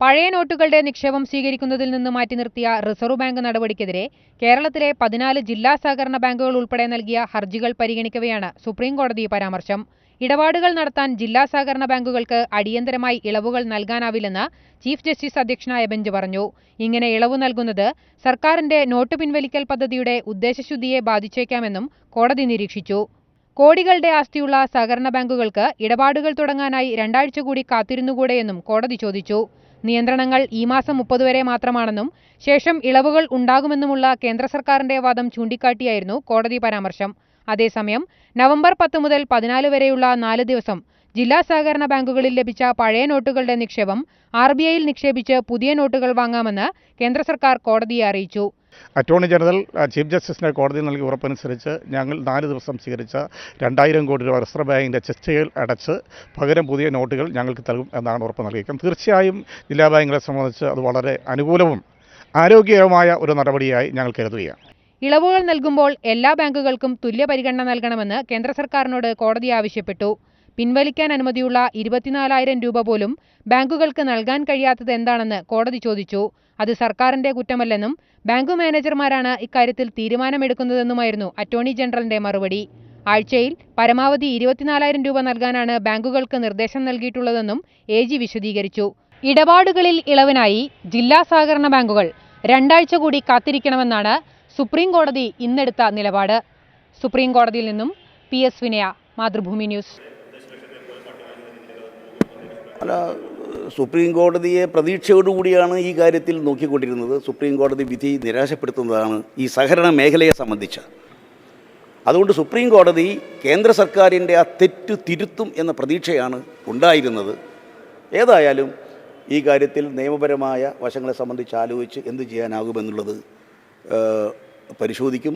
പഴയ നോട്ടുകളുടെ നിക്ഷേപം സ്വീകരിക്കുന്നതിൽ നിന്ന് മാറ്റി നിർത്തിയ റിസർവ് ബാങ്ക് നടപടിക്കെതിരെ കേരളത്തിലെ പതിനാല് ജില്ലാ സഹകരണ ബാങ്കുകൾ ഉൾപ്പെടെ നൽകിയ ഹർജികൾ പരിഗണിക്കവെയാണ് സുപ്രീം കോടതി പരാമർശം. ഇടപാടുകൾ നടത്താൻ ജില്ലാ സഹകരണ ബാങ്കുകൾക്ക് അടിയന്തരമായി ഇളവുകൾ നൽകാനാവില്ലെന്ന് ചീഫ് ജസ്റ്റിസ് അധ്യക്ഷനായ ബെഞ്ച് പറഞ്ഞു. ഇങ്ങനെ ഇളവ് നൽകുന്നത് സർക്കാരിന്റെ നോട്ട് പിൻവലിക്കൽ പദ്ധതിയുടെ ഉദ്ദേശശുദ്ധിയെ ബാധിച്ചേക്കാമെന്നും കോടതി നിരീക്ഷിച്ചു. കോടികളുടെ ആസ്തിയുള്ള സഹകരണ ബാങ്കുകൾക്ക് ഇടപാടുകൾ തുടങ്ങാനായി രണ്ടാഴ്ച കൂടി കാത്തിരുന്നുകൂടെയെന്നും കോടതി ചോദിച്ചു. നിയന്ത്രണങ്ങൾ ഈ മാസം മുപ്പത് വരെ മാത്രമാണെന്നും ശേഷം ഇളവുകൾ ഉണ്ടാകുമെന്നുമുള്ള കേന്ദ്ര സർക്കാരിന്റെ വാദം ചൂണ്ടിക്കാട്ടിയായിരുന്നു കോടതി പരാമർശം. അതേസമയം നവംബർ പത്ത് മുതൽ പതിനാല് വരെയുള്ള നാല് ദിവസം ജില്ലാ സഹകരണ ബാങ്കുകളിൽ ലഭിച്ച പഴയ നോട്ടുകളുടെ നിക്ഷേപം ആർ ബി ഐയിൽ നിക്ഷേപിച്ച് പുതിയ നോട്ടുകൾ വാങ്ങാമെന്ന് കേന്ദ്ര സർക്കാർ കോടതിയെ അറിയിച്ചു. അറ്റോർണി ജനറൽ ചീഫ് ജസ്റ്റിസിനെ കോടതി നൽകിയ ഉറപ്പനുസരിച്ച് ഞങ്ങൾ നാല് ദിവസം സ്വീകരിച്ച രണ്ടായിരം കോടി രൂപ റിസർവ് ബാങ്കിന്റെ ചെസ്റ്റുകൾ അടച്ച് പകരം പുതിയ നോട്ടുകൾ ഞങ്ങൾക്ക് നൽകും എന്നാണ് ഉറപ്പ് നൽകിയിരിക്കുന്നത്. തീർച്ചയായും ജില്ലാ ബാങ്കുകളെ സംബന്ധിച്ച് അത് വളരെ അനുകൂലവും ആരോഗ്യകരമായ ഒരു നടപടിയായി ഞങ്ങൾ കരുതുകയാണ്. ഇളവുകൾ നൽകുമ്പോൾ എല്ലാ ബാങ്കുകൾക്കും തുല്യ പരിഗണന നൽകണമെന്ന് കേന്ദ്ര സർക്കാരിനോട് കോടതി ആവശ്യപ്പെട്ടു. പിൻവലിക്കാൻ അനുമതിയുള്ള ഇരുപത്തിനാലായിരം രൂപ പോലും ബാങ്കുകൾക്ക് നൽകാൻ കഴിയാത്തത് എന്താണെന്ന് കോടതി ചോദിച്ചു. അത് സർക്കാരിന്റെ കുറ്റമല്ലെന്നും ബാങ്ക് മാനേജർമാരാണ് ഇക്കാര്യത്തിൽ തീരുമാനമെടുക്കുന്നതെന്നുമായിരുന്നു അറ്റോർണി ജനറലിന്റെ മറുപടി. ആഴ്ചയിൽ പരമാവധി ഇരുപത്തിനാലായിരം രൂപ നൽകാനാണ് ബാങ്കുകൾക്ക് നിർദ്ദേശം നൽകിയിട്ടുള്ളതെന്നും എ ജി വിശദീകരിച്ചു. ഇടപാടുകളിൽ ഇളവിനായി ജില്ലാ സഹകരണ ബാങ്കുകൾ രണ്ടാഴ്ച കൂടി കാത്തിരിക്കണമെന്നാണ് സുപ്രീം കോടതി ഇന്നെടുത്ത നിലപാട്. സുപ്രീം കോടതിയിൽ നിന്നും പി എസ് വിനയ മാതൃഭൂമി ന്യൂസ്. അല്ല സുപ്രീം കോടതിയെ പ്രതീക്ഷയോടുകൂടിയാണ് ഈ കാര്യത്തിൽ നോക്കിക്കൊണ്ടിരുന്നത്. സുപ്രീം കോടതി വിധി നിരാശപ്പെടുത്തുന്നതാണ് ഈ സഹകരണ മേഖലയെ സംബന്ധിച്ച്. അതുകൊണ്ട് സുപ്രീം കോടതി കേന്ദ്ര സർക്കാരിന്റെ ആ തെറ്റ് തിരുത്തും എന്ന പ്രതീക്ഷയാണ് ഉണ്ടായിരുന്നത്. ഏതായാലും ഈ കാര്യത്തിൽ നിയമപരമായ വശങ്ങളെ സംബന്ധിച്ച് ആലോചിച്ച് എന്ത് ചെയ്യാനാകുമെന്നുള്ളത് പരിശോധിക്കും.